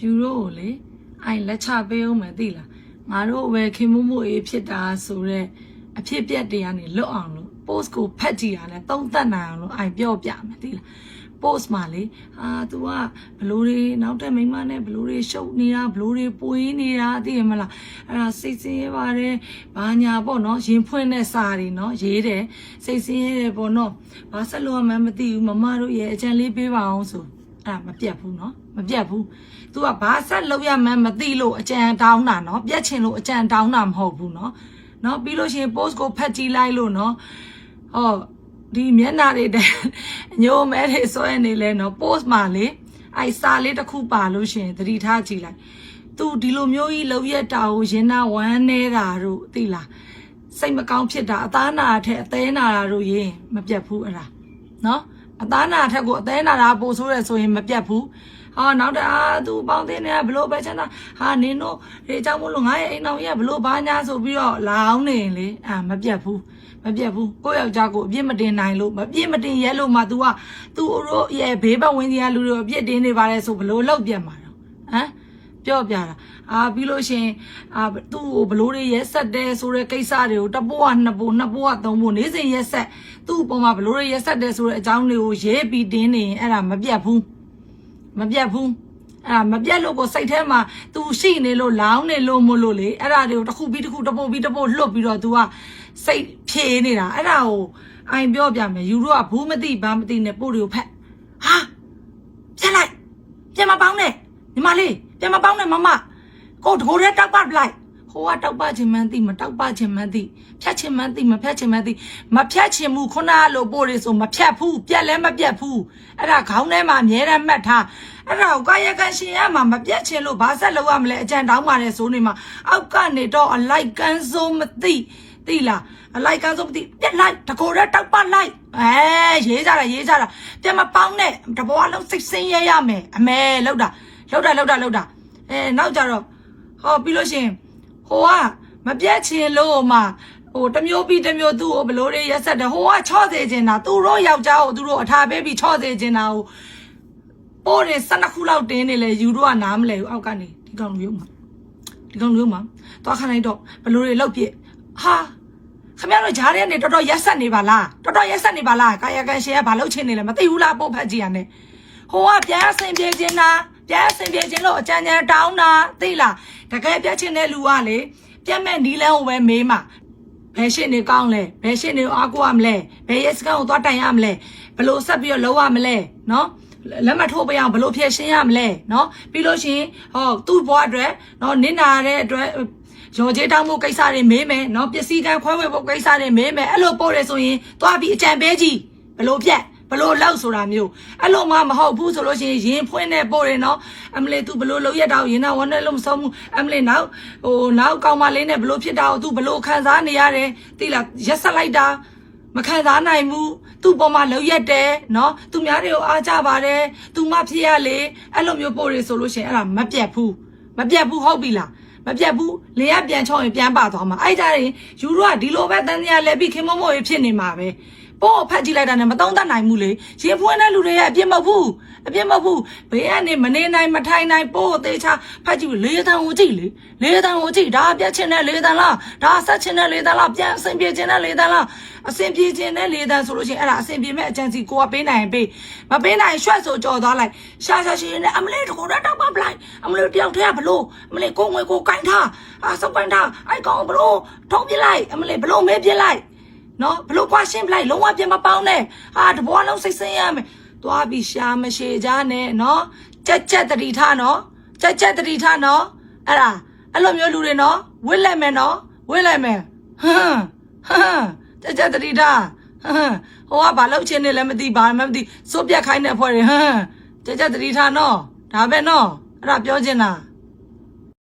ယူရိုကိုလေအိုင်လက်ချပေးအောင်မယ်သိလားငါတို့ပဲခင်မမှုအေးဖြစ်တာဆိုတော့အဖြစ်ပြက်တွေကနေလွတ်အောင်လို့ post ကိုဖတ်ကြည့်ရလဲသုံးသပ်နိုင်အောင်လို့အိုင်ပြောပြမယ်သိလား post မှာလေအာ तू ကဘလို့တွေနောက်တဲ့မိန်းမနဲ့ဘလို့တွေရှုပ်နေတာဘလို့တွေပွေးနေတာသိရမလားအဲ့ဒါစိတ်ဆင်းရဲပါတယ်ဘာညာပေါ့နော်ရင်ဖွင့်တဲ့စာတွေနော်ရေးတယ်စိတ်ဆင်းရဲတယ်ပေါ့နော်ဘာဆက်လို့မှမသိဘူးမမတို့ရဲ့အကြံလေးပေးပါအောင်ဆို အဲ့ဒါမပြတ်ဘူးနော်မပြတ်ဘူး तू ကဘာဆက်လုပ်ရမှန်းမသိလို့အကြံတောင်းတာနော်ပြတ်ချင်လို့အကြံတောင်းတာမဟုတ်ဘူးနော်နော်ပြီးလို့ရှိရင် post ကိုဖတ်ကြည့်လိုက်လို့နော်ဟောဒီမျက်နှာတွေတဲ့ညိုမဲတွေဆွဲနေလဲနော် post မှာလေအဲစာလေးတစ်ခုပါလို့ရှရင်သတိထားကြည့်လိုက်သူဒီလိုမျိုးကြီးလောက်ရက်တာကိုရင်နာဝမ်းနေတာတို့သိလားစိတ်မကောင်းဖြစ်တာအသားနာထက်အသေးနာတာတို့ရင်မပြတ်ဘူးအဲ့ဒါနော် အသားနာထက်ကိုအသေးနာတာပိုဆိုးရဆိုရင်မပြတ်ဘူးဟာနောက်တအားသူပေါင်းတင်နေတာဘလို့ပဲချမ်းသာဟာနင်းတို့ဒီအကြောင်းမလို့ငါရဲ့အိမ်တော်ကြီးကဘလို့ဘာညာဆိုပြီးတော့လောင်းနေရင်လေအာမပြတ်ဘူးမပြတ်ဘူးကိုယ့်ယောက်ျားကိုအပြစ်မတင်နိုင်လို့မပြစ်မတင်ရဲလို့မှ तू က तू တို့ရဲ့ဘေးပတ်ဝန်းကျင်ကလူတွေအပြစ်တင်နေပါလေဆိုဘလို့လောက်ပြတ်မှာတော့ဟမ် ပြောပြတာအာပြီးလို့ရှရင်အာသူ့ကိုဘလို့တွေရဲဆက်တယ်ဆိုတဲ့ကိစ္စတွေကိုတစ်ပိုးကနှစ်ပိုးနှစ်ပိုးကသုံးပိုးနေ့စဉ်ရဲဆက်သူ့အပေါ်မှာဘလို့တွေရဲဆက်တယ်ဆိုတဲ့အကြောင်းတွေကိုရဲပြီးတင်းနေရင်အဲ့ဒါမပြတ်ဘူးမပြတ်ဘူးအဲ့ဒါမပြတ်လို့ကိုစိတ်ထဲမှာ तू ရှိနေလို့လောင်းနေလို့မလို့လေအဲ့ဒါတွေကိုတစ်ခုပြီးတစ်ခုတစ်ပို့ပြီးတစ်ပို့လွတ်ပြီးတော့ तू ကစိတ်ဖြေနေတာအဲ့ဒါကိုအိုင်ပြောပြမယ်ယူတော့ကဘူးမသိဘာမသိနဲ့ပို့တွေကိုဖက်ဟာပြက်လိုက်ပြန်မပေါင်းနဲ့ညီမလေး ပြန်မပေါင်းနဲ့မမကိုတကိုယ်တည်းတောက်ပတ်လိုက်ဟိုကတောက်ပချင်မှန်းသိမတောက်ပချင်မှန်းသိဖြတ်ချင်မှန်းသိမဖြတ်ချင်မှန်းသိမဖြတ်ချင်ဘူးခုနကလိုပို့တွေဆိုမဖြတ်ဘူးပြက်လဲမပြက်ဘူးအဲ့ဒါခေါင်းထဲမှာအမြဲတမ်းမှတ်ထားအဲ့ဒါကိုကာယကံရှင်ရမှာမပြက်ချင်လို့ဘာဆက်လုပ်ရမလဲအကြံတောင်းပါလေဆိုနေမှာအောက်ကနေတော့အလိုက်ကန်းစိုးမသိသိလားအလိုက်ကန်းစိုးမသိပြက်လိုက်တကိုယ်တည်းတောက်ပလိုက်အဲရေးကြတာရေးကြတာပြန်မပေါင်းနဲ့တဘောလုံးစိတ်ဆင်းရဲရမယ်အမဲလောက်တာလောက်တာလောက်တာလောက်တာ အဲနောက်ကြတော့ဟောပြီးလို့ရှရင်ဟိုကမပြတ်ချင်လို့မှဟိုတစ်မျိုးပြီးတစ်မျိုးသူ့ကိုဘလို့တွေရက်ဆက်တယ်ဟိုကချော့စေချင်တာသူတို့ယောက်ျားကိုသူတို့အထာပေးပြီးချော့စေချင်တာကိုပိုးတယ်12ခုလောက်တင်းနေလေယူတော့ကနားမလဲဘူးအောက်ကနေဒီကောင်လူရုံမှာဒီကောင်လူရုံမှာသွားခဏလိုက်တော့ဘလို့တွေလောက်ပြစ်ဟာခမရတို့ဂျားတဲ့နေတော်တော်ရက်ဆက်နေပါလားတော်တော်ရက်ဆက်နေပါလားကာယကံရှင်ကဘာလုပ်ချင်နေလဲမသိဘူးလားပို့ဖက်ကြီးရတယ်ဟိုကပြန်အဆင်ပြေခြင်းလား ပြန်အဆင်ပြေခြင်းလို့အကြံဉာဏ်တောင်းတာသိလားတကယ်ပြတ်ချင်တဲ့လူကလေပြတ်မဲ့နီလန်းကိုပဲမေးမှာဘယ်ရှင်းနေကောင်းလဲဘယ်ရှင်းနေကိုအားကိုရမလဲဘယ်ရက်စကန်ကိုသွားတိုင်ရမလဲဘလို့ဆက်ပြီးတော့လုံးရမလဲနော်လက်မထိုးပရအောင်ဘလို့ဖြည့်ရှင်းရမလဲနော်ပြီးလို့ရှိရင်ဟောသူ့ဘွားအတွက်နော်နင်းနာတဲ့အတွက်ရော်ကျေးတောင်းဖို့ကိစ္စတွေမေးမယ်နော်ပစ္စည်းကန်းခွဲဝေဖို့ကိစ္စတွေမေးမယ်အဲ့လိုပို့တယ်ဆိုရင်သွားပြီးအကြံပေးကြည့်ဘလို့ပြက် ဘလို့လောက်ဆိုတာမျိုးအဲ့လိုမှမဟုတ်ဘူးဆိုလို့ရှိရင်ရင်ဖွင့်နေပို့တယ်နော်အမလေး तू ဘလို့လုံးရက်တော့ရင်တော့ဝမ်းနဲ့လုံးမဆုံးဘူးအမလေးနောက်ဟိုနောက်ကောင်မလေးနဲ့ဘလို့ဖြစ်တာကို तू ဘလို့ခံစားနေရတယ်သိလားရက်ဆက်လိုက်တာမခံစားနိုင်ဘူးသူ့ပေါ်မှာလုံရက်တယ်နော်သူများတွေကိုအားကြပါတယ်သူမဖြစ်ရလေအဲ့လိုမျိုးပို့ရဆိုလို့ရှိရင်အဲ့ဒါမပြတ်ဘူးမပြတ်ဘူးဟုတ်ပြီလားမပြတ်ဘူးလင်ရပြန်ချောင်းရင်ပြန်ပါသွားမှာအဲ့ကြရင်ယူရိုကဒီလိုပဲတန်းတရားလဲပြီးခင်မမို့ရဖြစ်နေမှာပဲ ပို့ဖတ်ကြည့်လိုက်တာနဲ့မသုံးသပ်နိုင်ဘူးလေရင်ဖွင့်တဲ့လူတွေရဲ့အပြစ်မဟုတ်ဘူးအပြစ်မဟုတ်ဘူးဘေးကနေမနေနိုင်မထိုင်နိုင်ပို့သေးချာဖတ်ကြည့်လေတန်ကိုကြည့်လေလေတန်ကိုကြည့်ဒါပြတ်ချင်တဲ့လေတန်လားဒါဆက်ချင်တဲ့လေတန်လားပြန်အဆင်ပြေချင်တဲ့လေတန်လားအဆင်ပြေချင်တဲ့လေတန်ဆိုလို့ရှိရင်အဲ့ဒါအဆင်ပြေမဲ့အချမ်းစီကိုကပေးနိုင်ရင်ပေးမပေးနိုင်ရွှက်ဆိုကြော်သွားလိုက်ရှာရှာရှိနေအမလေးတကိုတော့တော့ပပလိုက်အမလေးတယောက်တည်းကဘလို့အမလေးကိုငွေကိုကင်ထားအာစောက်ကင်ထားအဲ့ကောင်ဘလို့ထုံးပြလိုက်အမလေးဘလို့မဲပြလိုက် နော်ဘလို့ကွာရှင်းပလိုက်လုံးဝပြန်မပေါင်းနဲ့ဟာတဘောလုံးစိတ်ဆင်းရမယ်သွားပြီးရှာမရှိကြနဲ့နော်ကြက်ကြက်တတိထနော်ကြက်ကြက်တတိထနော်အဲ့ဒါအဲ့လိုမျိုးလူတွေနော်ဝစ်လိုက်မယ်နော်ဝစ်လိုက်မယ်ဟမ်ဟမ်ကြက်ကြက်တတိထဟမ်ဟိုကဘာလုပ်ချင်နေလဲမသိဘာမှမသိစိုးပြတ်ခိုင်းတဲ့အဖွဲ့တွေဟမ်ကြက်ကြက်တတိထနော်ဒါပဲနော်အဲ့ဒါပြောချင်တာ